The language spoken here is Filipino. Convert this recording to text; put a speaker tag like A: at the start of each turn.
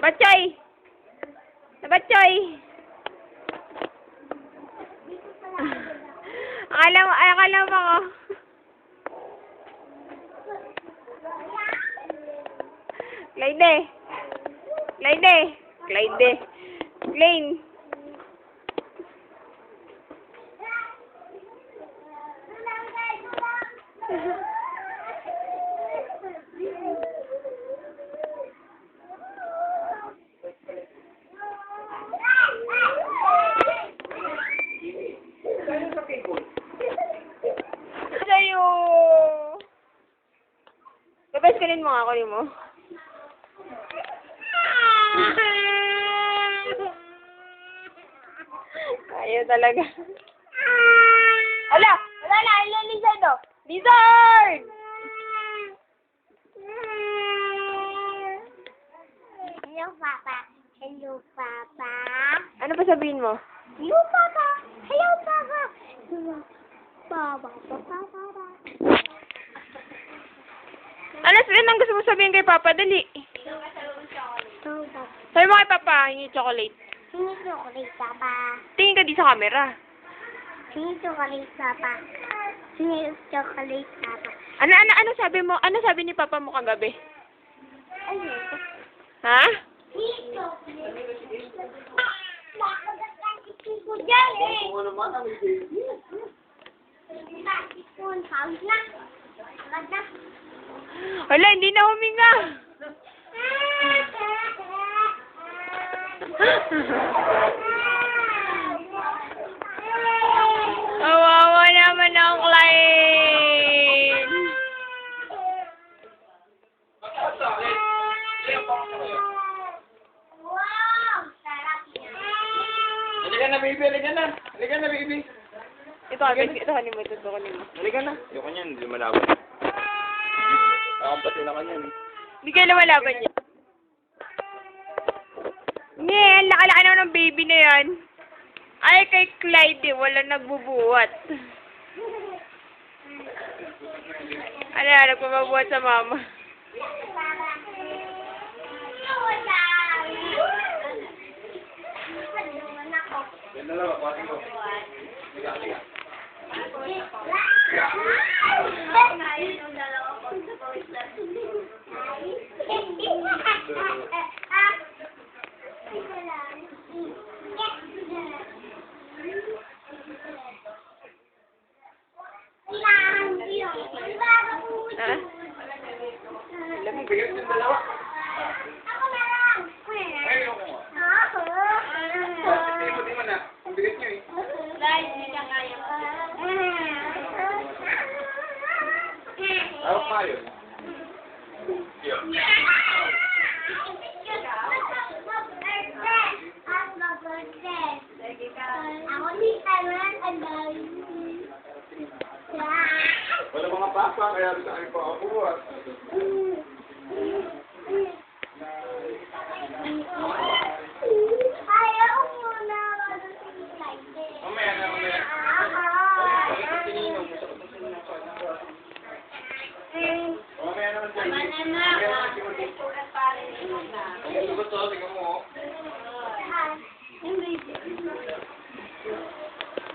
A: Batchoy! Batchoy! Akala mo, akala mo ako. Clyde. Clyde. Clyde. Clayne. Sa'yo! kunin mo nga, kunin mo. Ayaw talaga. Ala! Wala na! Ilo lizard oh! Lizard!
B: Hello, Papa. Hello, Papa.
A: Ano pa sabihin mo?
B: Hello, Papa. Hello, Papa. Hello, Papa. Papa, Papa.
A: Ano sabihin ang gusto mo sabihin kay Papa? Dali. Sabi mo kay Papa, hingi chocolate.
B: Hingi chocolate, Papa.
A: Tingin ka di sa camera.
B: Hingi chocolate, Papa. Hingi chocolate, Papa.
A: Ano, ano, ano sabi mo? Ano sabi ni Papa mo kagabi?
B: Ayun.
A: Ha?
B: Hingi chocolate.
A: Wala, hindi na huminga. Kawawa naman ang client.
C: Halika na, baby. Halika na. Halika na, baby.
A: Ito, ito, ito, kanin mo, ito, ito, mo.
C: Halika na. Ayoko niyan. Hindi lumalaban. Nakampati na kanyan.
A: Hindi kayo lumalaban niya. Hindi, ang laki-laki naman ng baby na yan. Ay, kay Clyde, eh, wala nagbubuhat. Ano, nagpapabuhat sa mama.
C: Yan
A: Ha?
C: Alam mo, bigat yung dalawa.
B: Ako na lang.
C: Ay, ayoko nga.
B: Ako.
C: Hindi mo, di mo na. Ang bigat niyo eh. Tawag nga yun. Yun.
B: Ako ni Taiwan, ang dami.
C: Wala mga papa, kaya sa akin pa ako. mañana. Porque